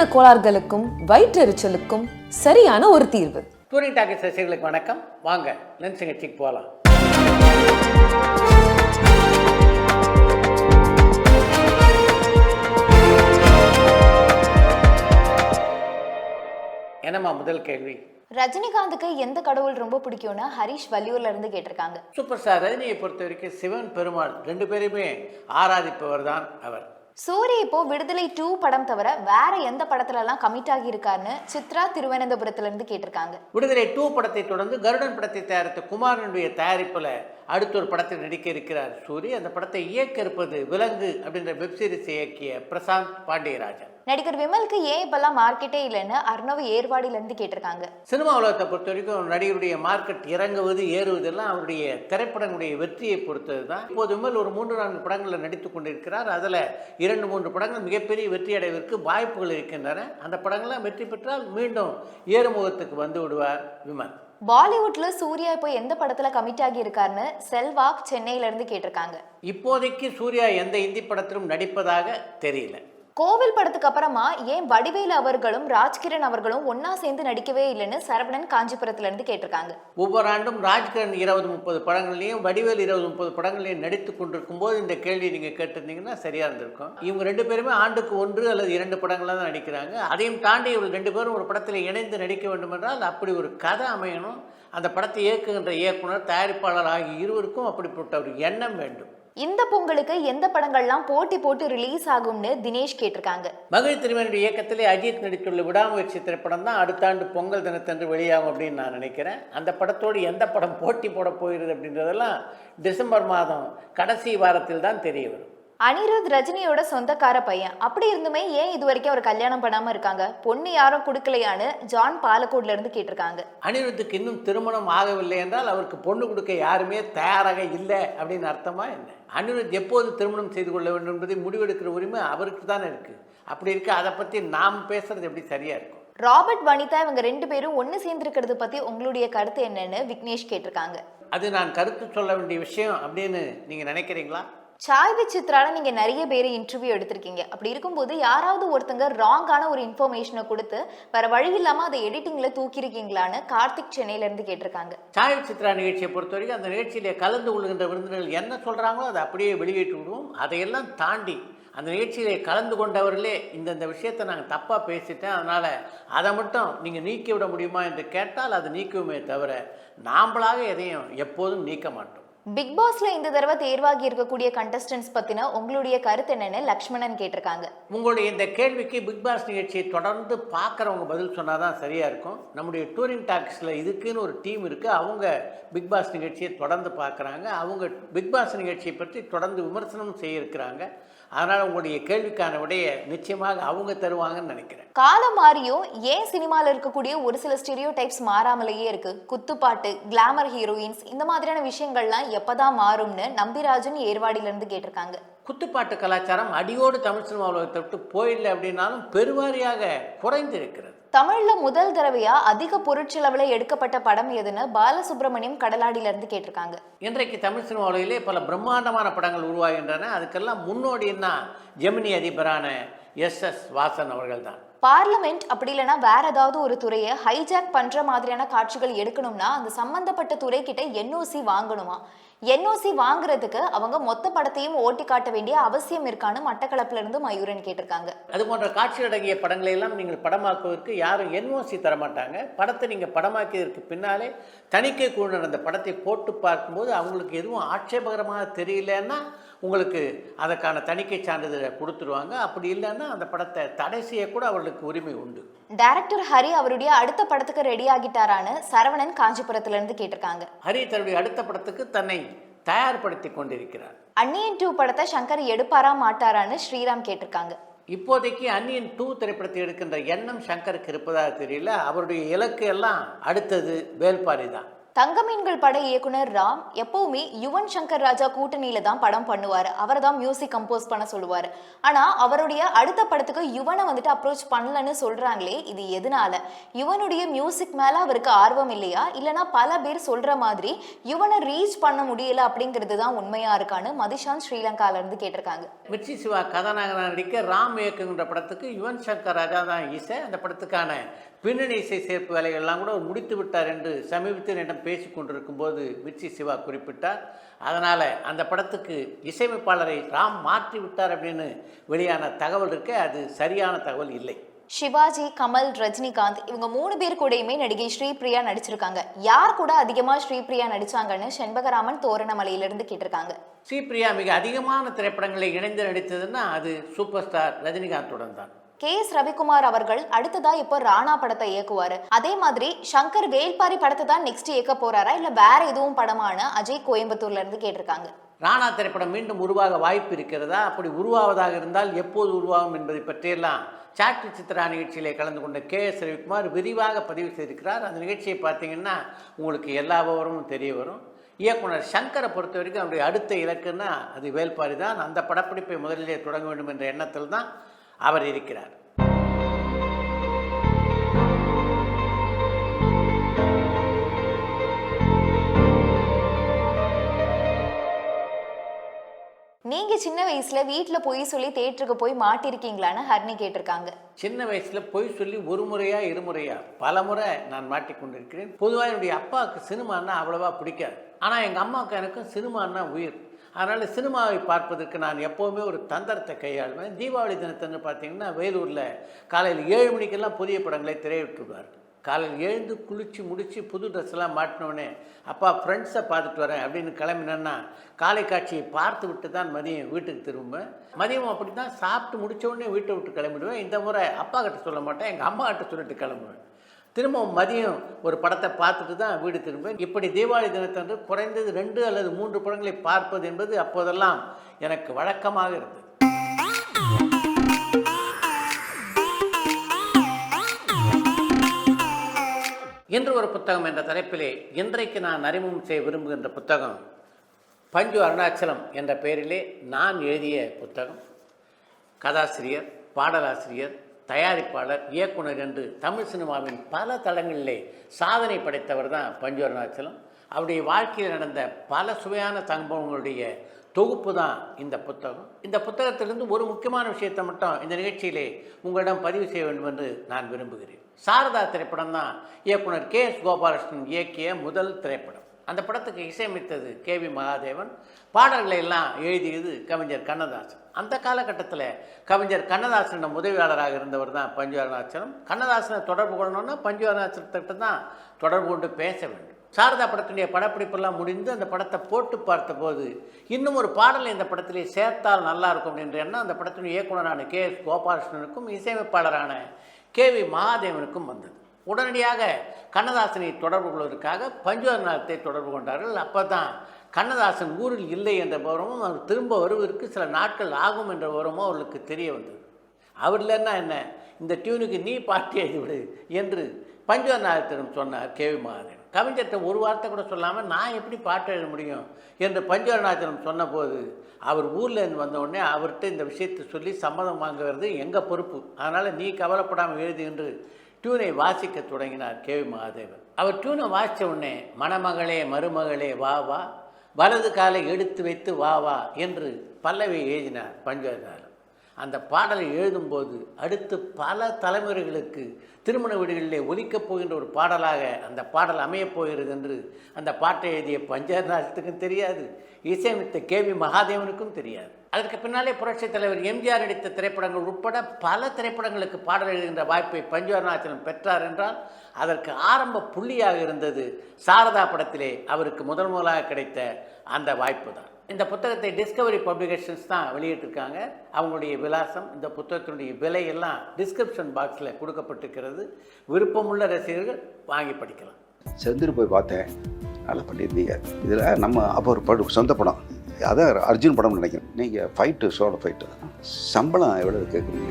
செரிமான கோளாறுகளுக்கும் வயிற்றெரிச்சலுக்கும் சரியான ஒரு தீர்வு. டூரிங் டாக்கெட் ரசிகர்களுக்கு வணக்கம். வாங்க லென்ஸ் நிகழ்ச்சிக்கு போகலாம். என்னம்மா முதல் கேள்வி? ரஜினிகாந்துக்கு எந்த கடவுள் ரொம்ப பிடிக்கும்னு ஹரிஷ் வள்ளியூர்ல இருந்து கேட்டிருக்காங்க. சூப்பர் ஸ்டார் ரஜினியை பொறுத்த வரைக்கும் சிவன் பெருமாள் ரெண்டு பேருமே ஆராதிப்பவர் தான் அவர். சூரிய இப்போ விடுதலை டூ படம் தவிர வேற எந்த படத்துலலாம் கமிட் ஆகியிருக்காருன்னு சித்ரா திருவனந்தபுரத்துல இருந்து கேட்டிருக்காங்க. விடுதலை டூ படத்தை தொடர்ந்து கருடன் படத்தை தயாரித்த குமாரனுடைய தயாரிப்பில் அடுத்த ஒரு படத்தில் நடிக்க இருக்கிறார் சூரி அந்த படத்தை இயக்க இருப்பது விலங்கு அப்படின்ற வெப்சீரிஸ் இயக்கிய பிரசாந்த் பாண்டியராஜன். நடிகர் விமலுக்கு ஏன் இப்பெல்லாம் மார்க்கெட்டே இல்லைன்னு அர்ணவ் ஏர்வாடியில இருந்து கேட்டிருக்காங்க. சினிமா உலகத்தை பொறுத்த வரைக்கும் நடிகருடைய மார்க்கெட் இறங்குவது ஏறுவதெல்லாம் அவருடைய திரைப்படங்களுடைய வெற்றியை பொறுத்தது தான் இப்போது விமல் ஒரு மூன்று நான்கு படங்களில் நடித்து கொண்டிருக்கிறார். அதில் இரண்டு மூன்று படங்கள் மிகப்பெரிய வெற்றி அடைவதற்கு வாய்ப்புகள் இருக்கின்றன. அந்த படங்கள்லாம் வெற்றி பெற்றால் மீண்டும் ஏறுமுகத்துக்கு வந்து விடுவார் விமல். பாலிவுட்ல சூர்யா இப்போ எந்த படத்துல கமிட் ஆகி இருக்காருன்னு செல்வாக் சென்னையில இருந்து கேட்டிருக்காங்க. இப்போதைக்கு சூர்யா எந்த இந்தி படத்திலும் நடிப்பதாக தெரியல. கோவில் படத்துக்கு அப்புறமா ஏன் வடிவேலு அவர்களும் ராஜ்கிரண் அவர்களும் ஒன்னா சேர்ந்து நடிக்கவே இல்லைன்னு சரவணன் காஞ்சிபுரத்துல இருந்து கேட்டிருக்காங்க. ஒவ்வொரு ஆண்டும் ராஜ்கிரண் இருபது முப்பது படங்கள்லையும் வடிவேல் இருபது முப்பது படங்களையும் நடித்து கொண்டிருக்கும் போது இந்த கேள்வி நீங்கள் கேட்டிருந்தீங்கன்னா சரியாக இருந்திருக்கும். இவங்க ரெண்டு பேருமே ஆண்டுக்கு ஒன்று அல்லது இரண்டு படங்களாக தான் நடிக்கிறாங்க. அதையும் தாண்டி இவங்க ரெண்டு பேரும் ஒரு படத்தில் இணைந்து நடிக்க வேண்டும் என்றால் அப்படி ஒரு கதை அமையணும். அந்த படத்தை இயக்குகின்ற இயக்குனர் தயாரிப்பாளர் ஆகிய இருவருக்கும் அப்படிப்பட்ட ஒரு எண்ணம் வேண்டும். இந்த பொங்கலுக்கு எந்த படங்கள்லாம் போட்டி போட்டு ரிலீஸ் ஆகும்னு தினேஷ் கேட்டிருக்காங்க. மகிழ் திருமணியுடைய இயக்கத்திலே அஜித் நடித்துள்ள விடாமுயற்சி திரைப்படம் தான் அடுத்த ஆண்டு பொங்கல் தினத்தன்று வெளியாகும் அப்படின்னு நான் நினைக்கிறேன். அந்த படத்தோடு எந்த படம் போட்டி போட போகிறது அப்படின்றதெல்லாம் டிசம்பர் மாதம் கடைசி வாரத்தில் தான் தெரிய வரும். அனிருத் ரஜினியோட சொந்தக்கார பையன். அப்படி இருந்துமே ஏன் இது வரைக்கும் அவர் கல்யாணம் பண்ணாம இருக்காங்க? பொண்ணு யாரும் கொடுக்கலையான்னு ஜான் பாலக்கோட்ல இருந்து கேட்டிருக்காங்க. அனிருத்துக்கு இன்னும் திருமணம் ஆகவில்லை என்றால் அவருக்கு பொண்ணு கொடுக்க யாருமே தயாராக இல்லை அப்படின்னு அர்த்தமா என்ன? அனிருத் எப்போது திருமணம் செய்து கொள்ள வேண்டும் என்பதை முடிவெடுக்கிற உரிமை அவருக்கு தானே இருக்கு. அப்படி இருக்கு அதை பற்றி நாம் பேசுறது எப்படி சரியா இருக்கும்? ராபர்ட் வனிதா இவங்க ரெண்டு பேரும் ஒன்னு சேர்ந்திருக்கிறது பத்தி உங்களுடைய கருத்து என்னன்னு விக்னேஷ் கேட்டிருக்காங்க. அது நான் கருத்து சொல்ல வேண்டிய விஷயம் அப்படின்னு நீங்க நினைக்கிறீங்களா? சாய் விசித்ரால நீங்க நிறைய பேர் இன்டர்வியூ எடுத்திருக்கீங்க. அப்படி இருக்கும்போது யாராவது ஒருத்தங்க ராங்கான ஒரு இன்ஃபர்மேஷனை கொடுத்து வேற வழி இல்லாம அதை எடிட்டிங்ல தூக்கியிருக்கீங்களான்னு கார்த்திக் சென்னையில இருந்து கேட்டிருக்காங்க. சாய் விசித்ரா நிகழ்ச்சியை பொறுத்த வரைக்கும் அந்த நிகழ்ச்சியிலே கலந்து கொள்கின்ற விருந்தினர்கள் என்ன சொல்கிறாங்களோ அதை அப்படியே வெளியிட்டு விடுவோம். அதையெல்லாம் தாண்டி அந்த நிகழ்ச்சியிலே கலந்து கொண்டவர்களே இந்தந்த விஷயத்தை நாங்கள் தப்பாக பேசிட்டேன் அதனால் அதை மட்டும் நீங்கள் நீக்கி விட முடியுமா என்று கேட்டால் அதை நீக்குவோமே தவிர நாம்பளாக எதையும் எப்போதும் நீக்க மாட்டோம். பிக் பாஸ்ல இந்த தடவை தேர்வாகி இருக்கக்கூடிய கண்டஸ்டன்ஸ் பத்தின உங்களுடைய கருத்து என்னன்னு லக்ஷ்மணன் கேட்டிருக்காங்க. உங்களுடைய இந்த கேள்விக்கு பிக் பாஸ் நிகழ்ச்சியை தொடர்ந்து பார்க்குறவங்க பதில் சொன்னால் தான் சரியாக இருக்கும். நம்முடைய டூரிங் டாக்ஸில் இதுக்குன்னு ஒரு டீம் இருக்குது அவங்க பிக் பாஸ் நிகழ்ச்சியை தொடர்ந்து பார்க்குறாங்க. அவங்க பிக் பாஸ் நிகழ்ச்சியை பற்றி தொடர்ந்து விமர்சனம் செய்யிருக்கிறாங்க. அதனால் உங்களுடைய கேள்விக்கான விடைய நிச்சயமாக அவங்க தருவாங்கன்னு நினைக்கிறேன். காலம் மாறியும் ஏன் சினிமாவில் இருக்கக்கூடிய ஒரு சில ஸ்டெரியோ டைப்ஸ் மாறாமலேயே இருக்கு? குத்துப்பாட்டு கிளாமர் ஹீரோயின்ஸ் இந்த மாதிரியான விஷயங்கள்லாம் எப்போதான் மாறும்னு நம்பிராஜன் ஏர்வாடியிலேருந்து கேட்டிருக்காங்க. குத்துப்பாட்டு கலாச்சாரம் அடியோடு தமிழ் சினிமா உலகத்தை விட்டு போயில்லை அப்படின்னாலும் பெருவாரியாக குறைந்து இருக்கிறது தமிழ்ல முதல் தடவையா அதிக பொருட்செலவுல எடுக்கப்பட்ட படம் எதுன்னு பாலசுப்ரமணியம் கடலாடியில இருந்து கேட்டிருக்காங்க. இன்றைக்கு தமிழ் சினிமா உலகிலே பல பிரம்மாண்டமான படங்கள் உருவாகின்றன. அதுக்கெல்லாம் முன்னோடின்னா ஜெமினி அதிபரான எஸ் எஸ் வாசன் அவர்கள் தான் பார்லமெண்ட் அப்படி இல்லைன்னா வேற ஏதாவது ஒரு துறையை ஹைஜாக் பண்ற மாதிரியான காட்சிகள் எடுக்கணும்னா அந்த சம்பந்தப்பட்ட துறை கிட்ட என்ஓசி வாங்கணுமா? என்ஓசி வாங்குறதுக்கு அவங்க மொத்த படத்தையும் ஓட்டி காட்ட வேண்டிய அவசியம் இருக்கான்னு மட்டக்களப்புல இருந்து மயூரன் கேட்டிருக்காங்க. அது போன்ற காட்சி அடங்கிய படங்களை எல்லாம் நீங்கள் படமாக்குவதற்கு யாரும் என்ஓசி தரமாட்டாங்க. படத்தை நீங்கள் படமாக்கியதற்கு பின்னாலே தணிக்கை குழுவினர் அந்த படத்தை போட்டு பார்க்கும்போது அவங்களுக்கு எதுவும் ஆட்சேபகரமாக தெரியலன்னா உங்களுக்கு அதற்கான தணிக்கை சான்றிதழை கொடுத்துருவாங்க. அப்படி இல்லைன்னா அந்த படத்தை தடை செய்யக்கூட அவர்களுக்கு உரிமை உண்டு. டைரக்டர் ஹரி அவருடைய அடுத்த படத்துக்கு ரெடி ஆகிட்டாரான்னு சரவணன் காஞ்சிபுரத்துல இருந்து கேட்டிருக்காங்க. ஹரி தன்னுடைய அடுத்த படத்துக்கு தன்னை தயார்படுத்தி கொண்டிருக்கிறார். அன்னியன் டூ படத்தை சங்கர் எடுப்பாரா மாட்டாரான்னு ஸ்ரீராம் கேட்டிருக்காங்க. இப்போதைக்கு அன்னியன் டூ திரைப்படத்தை எடுக்கின்ற எண்ணம் சங்கருக்கு இருப்பதாக தெரியல. அவருடைய இலக்கு எல்லாம் அடுத்தது வேல்பாரி தான். தங்கமீன்கள் பட இயக்குனர் ராம் எப்பவுமே யுவன் சங்கர் ராஜா கூட்டணியில தான் படம் பண்ணுவார். அவர் தான் மியூசிக் கம்போஸ் பண்ண சொல்லுவார். ஆனா அவருடைய அடுத்த படத்துக்கு யுவனை வந்துட்டு அப்ரோச் பண்ணலன்னு சொல்றாங்களே இது எதனால? யுவனுடைய மியூசிக் மேல அவருக்கு ஆர்வம் இல்லையா? இல்லனா பல பேர் சொல்ற மாதிரி யுவனை ரீச் பண்ண முடியல அப்படிங்கிறது தான் உண்மையா இருக்கான்னு மதிஷாந்த் ஸ்ரீலங்கால இருந்து கேட்டிருக்காங்க. மிர்ச்சி சிவா கதாநாயகனாக நடிக்க ராம் இயக்குங்கிற படத்துக்கு யுவன் சங்கர் ராஜா தான் இசை. அந்த படத்துக்கான பின்னணி இசை சேர்ப்பு வேலைகள்லாம் கூட முடித்து விட்டார் என்று சமீபத்தில் என்னிடம் பேசி கொண்டிருக்கும் போது மிர்ச்சி சிவா குறிப்பிட்டார். அதனால் அந்த படத்துக்கு இசையமைப்பாளரை ராம் மாற்றி விட்டார் அப்படின்னு வெளியான தகவல் இருக்க அது சரியான தகவல் இல்லை. சிவாஜி கமல் ரஜினிகாந்த் இவங்க மூணு பேர் கூடயுமே நடிகை ஸ்ரீபிரியா நடிச்சிருக்காங்க. யார் கூட அதிகமா ஸ்ரீபிரியா நடிச்சாங்கன்னு செண்பகராமன் தோரணமலையில இருந்து கேட்டிருக்காங்க. ஸ்ரீபிரியா மிக அதிகமான திரைப்படங்களில் இணைந்து நடித்ததுன்னா அது சூப்பர் ஸ்டார் ரஜினிகாந்துடன் தான் கே எஸ் ரவிக்குமார் அவர்கள் அடுத்ததா இப்போ ராணா படத்தை இயக்குவாரு. அதே மாதிரி சங்கர் வேல்பாரி படத்தை தான் நெக்ஸ்ட் இயக்க போறாரா? இல்ல வேற எதுவும் படமான அஜய் கோயம்புத்தூர்ல இருந்து கேட்டிருக்காங்க. ராணா திரைப்படம் மீண்டும் உருவாக வாய்ப்பு இருக்கிறதா? அப்படி உருவாவதாக இருந்தால் எப்போது உருவாகும் என்பதை பற்றியெல்லாம் சாட்டி சித்ரா நிகழ்ச்சியிலே கலந்து கொண்ட கே எஸ் ரவிக்குமார் விரிவாக பதிவு செய்திருக்கிறார். அந்த நிகழ்ச்சியை பார்த்தீங்கன்னா உங்களுக்கு எல்லா விவரமும் தெரிய வரும். இயக்குனர் சங்கரை பொறுத்த வரைக்கும் அவருடைய அடுத்த இலக்குன்னா அது வேல்பாரி தான். அந்த படப்பிடிப்பை முதலிலே தொடங்க வேண்டும் என்ற எண்ணத்தில் தான் அவர் இருக்கிறார். நீங்க சின்ன வயசுல வீட்ல போய் சொல்லி தேட்டருக்கு போய் மாட்டிருக்கீங்களான்னு ஹர்னி கேட்டிருக்காங்க. சின்ன வயசில் பொய் சொல்லி ஒரு முறையா இருமுறையா பல முறை நான் மாட்டிக்கொண்டிருக்கிறேன். பொதுவாக என்னுடைய அப்பாவுக்கு சினிமான்னா அவ்வளவா பிடிக்காது. ஆனால் எங்கள் அம்மாவுக்கு எனக்கும் சினிமான்னா உயிர். அதனால் சினிமாவை பார்ப்பதற்கு நான் எப்போவுமே ஒரு தந்திரத்தை கையாளுவேன். தீபாவளி தினத்தன்று பார்த்தீங்கன்னா வேலூரில் காலையில் ஏழு மணிக்கெல்லாம் புதிய படங்களை திரையிட்டுருவார் காலையில் எழுந்து குளித்து முடித்து புது ட்ரெஸ்லாம் மாட்டினோடனே அப்பா ஃப்ரெண்ட்ஸை பார்த்துட்டு வரேன் அப்படின்னு கிளம்பினேன்னா காலை காட்சியை பார்த்து விட்டு தான் மதியம் வீட்டுக்கு திரும்புவேன். மதியம் அப்படி தான் சாப்பிட்டு முடித்த உடனே வீட்டை விட்டு கிளம்பிடுவேன். இந்த முறை அப்பா கிட்ட சொல்ல மாட்டேன் எங்கள் அம்மா கிட்ட சொல்லிட்டு கிளம்புவேன். திரும்பவும் மதியம் ஒரு படத்தை பார்த்துட்டு தான் வீடு திரும்புவேன். இப்படி தீபாவளி தினத்தன்று குறைந்தது ரெண்டு அல்லது மூன்று படங்களை பார்ப்பது என்பது அப்போதெல்லாம் எனக்கு வழக்கமாக இருந்தது. இன்று ஒரு புத்தகம் என்ற தலைப்பிலே இன்றைக்கு நான் அறிமுகம் செய்ய விரும்புகின்ற புத்தகம் பஞ்சு அருணாச்சலம் என்ற பெயரிலே நான் எழுதிய புத்தகம். கதாசிரியர் பாடலாசிரியர் தயாரிப்பாளர் இயக்குனர் என்று தமிழ் சினிமாவின் பல தளங்களிலே சாதனை படைத்தவர் தான் பஞ்சு அருணாச்சலம் அவருடைய வாழ்க்கையில் நடந்த பல சுவையான சம்பவங்களுடைய தொகுப்பு தான் இந்த புத்தகம். இந்த புத்தகத்திலிருந்து ஒரு முக்கியமான விஷயத்தை மட்டும் இந்த நிகழ்ச்சியிலே உங்களிடம் பதிவு செய்ய வேண்டும் என்று நான் விரும்புகிறேன். சாரதா திரைப்படம் தான் இயக்குனர் கே எஸ் கோபாலகிருஷ்ணன் இயக்கிய முதல் திரைப்படம். அந்த படத்துக்கு இசையமைத்தது கே வி மகாதேவன். பாடல்களை எல்லாம் எழுதியது கவிஞர் கண்ணதாசன். அந்த காலகட்டத்தில் கவிஞர் கண்ணதாசனிடம் உதவியாளராக இருந்தவர் தான் பஞ்சுவர்ணாச்சலம் கண்ணதாசனை தொடர்பு கொள்ளணும்னா பஞ்சு தான் தொடர்பு கொண்டு பேச வேண்டும். சாரதா படத்தினுடைய படப்பிடிப்பெல்லாம் முடிந்து அந்த படத்தை போட்டு பார்த்தபோது இன்னும் ஒரு பாடலை இந்த படத்திலே சேர்த்தால் நல்லாயிருக்கும் அப்படின்ற எண்ணம் அந்த படத்தினுடைய இயக்குனரான கே எஸ் கோபாலகிருஷ்ணனுக்கும் இசையமைப்பாளரான கே வி மகாதேவனுக்கும் வந்தது. உடனடியாக கண்ணதாசனை தொடர்பு கொள்வதற்காக பஞ்சுவரநாதத்தை தொடர்பு கொண்டார்கள். அப்போ தான் கண்ணதாசன் ஊரில் இல்லை என்ற விவரமும் அவர் திரும்ப வருவதற்கு சில நாட்கள் ஆகும் என்ற விவரமும் அவர்களுக்கு தெரிய வந்தது. அவர் இல்லைன்னா என்ன? இந்த டியூனுக்கு நீ பாட்டு எழுதிவிடு என்று பஞ்சுவரநாதத்திடம் சொன்னார் கேவி மகாதேவன். கவிஞர்கிட்ட ஒரு வார்த்தை கூட சொல்லாமல் நான் எப்படி பாட்டு எழுத முடியும் என்று பஞ்சவரணாச்சலம் சொன்னபோது அவர் ஊர்லேருந்து இருந்து வந்த உடனே அவர்கிட்ட இந்த விஷயத்தை சொல்லி சம்மதம் வாங்குறது எங்கள் பொறுப்பு? அதனால் நீ கவலைப்படாமல் எழுது என்று டியூனை வாசிக்க தொடங்கினார் கே வி மகாதேவன். அவர் டியூனை வாசித்த உடனே மணமகளே மருமகளே வா வா வலது காலை எடுத்து வைத்து வா வா என்று பல்லவி எழுதினார் பஞ்சவரணாச்சலம் அந்த பாடலை எழுதும்போது அடுத்து பல தலைமுறைகளுக்கு திருமண வீடுகளிலே ஒலிக்கப் போகின்ற ஒரு பாடலாக அந்த பாடல் அமையப் போகிறது என்று அந்த பாட்டை எழுதிய பஞ்சநாதத்துக்கும் தெரியாது இசையமைத்த கே வி மகாதேவனுக்கும் தெரியாது. அதற்கு பின்னாலே புரட்சித் தலைவர் எம்ஜிஆர் நடித்த திரைப்படங்கள் உட்பட பல திரைப்படங்களுக்கு பாடல் எழுதுகின்ற வாய்ப்பை பஞ்சு பெற்றார் என்றால் அதற்கு ஆரம்ப புள்ளியாக இருந்தது சாரதா படத்திலே அவருக்கு முதல் முதலாக கிடைத்த அந்த வாய்ப்பு தான். இந்த புத்தகத்தை டிஸ்கவரி பப்ளிகேஷன்ஸ் தான் வெளியிட்டிருக்காங்க. அவங்களுடைய விலாசம் இந்த புத்தகத்தினுடைய விலையெல்லாம் டிஸ்கிரிப்ஷன் பாக்ஸில் கொடுக்கப்பட்டிருக்கிறது. விருப்பமுள்ள ரசிகர்கள் வாங்கி படிக்கலாம். செந்தில் போய் பார்த்தேன். நல்லா பண்ணியிருந்தீங்க. இதில் நம்ம அப்போ ஒரு படம் சொந்த படம். அதான் அர்ஜுன் படம்னு நினைக்கிறேன். நீங்கள் ஃபைட்டு சோட ஃபைட்டு சம்பளம் எவ்வளோ கேட்குறீங்க?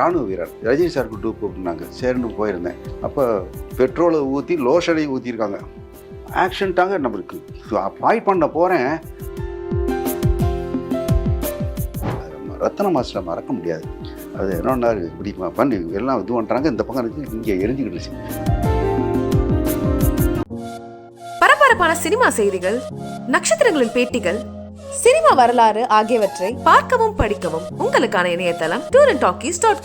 ராணுவ வீரர். ரஜினி சார் டூ கூப்பிட்டுனாங்க. சேர்ந்து போயிருந்தேன். அப்போ பெட்ரோலை ஊற்றி லோஷனை ஊற்றிருக்காங்க ஆக்ஷன் தாங்க நம்மளுக்கு பாயிண்ட் பண்ண போகிறேன் ரத்தன மாஸ்டரை மறக்க முடியாது. அது என்னன்னா இப்படி பண்ணி எல்லாம் இது பண்ணுறாங்க இந்த பக்கம் இருக்கு இங்கே எரிஞ்சுக்கிட்டு பரபரப்பான சினிமா செய்திகள் நட்சத்திரங்களின் பேட்டிகள் சினிமா வரலாறு ஆகியவற்றை பார்க்கவும் படிக்கவும் உங்களுக்கான இணையதளம் டூர் அண்ட் டாக்கிஸ் டாட்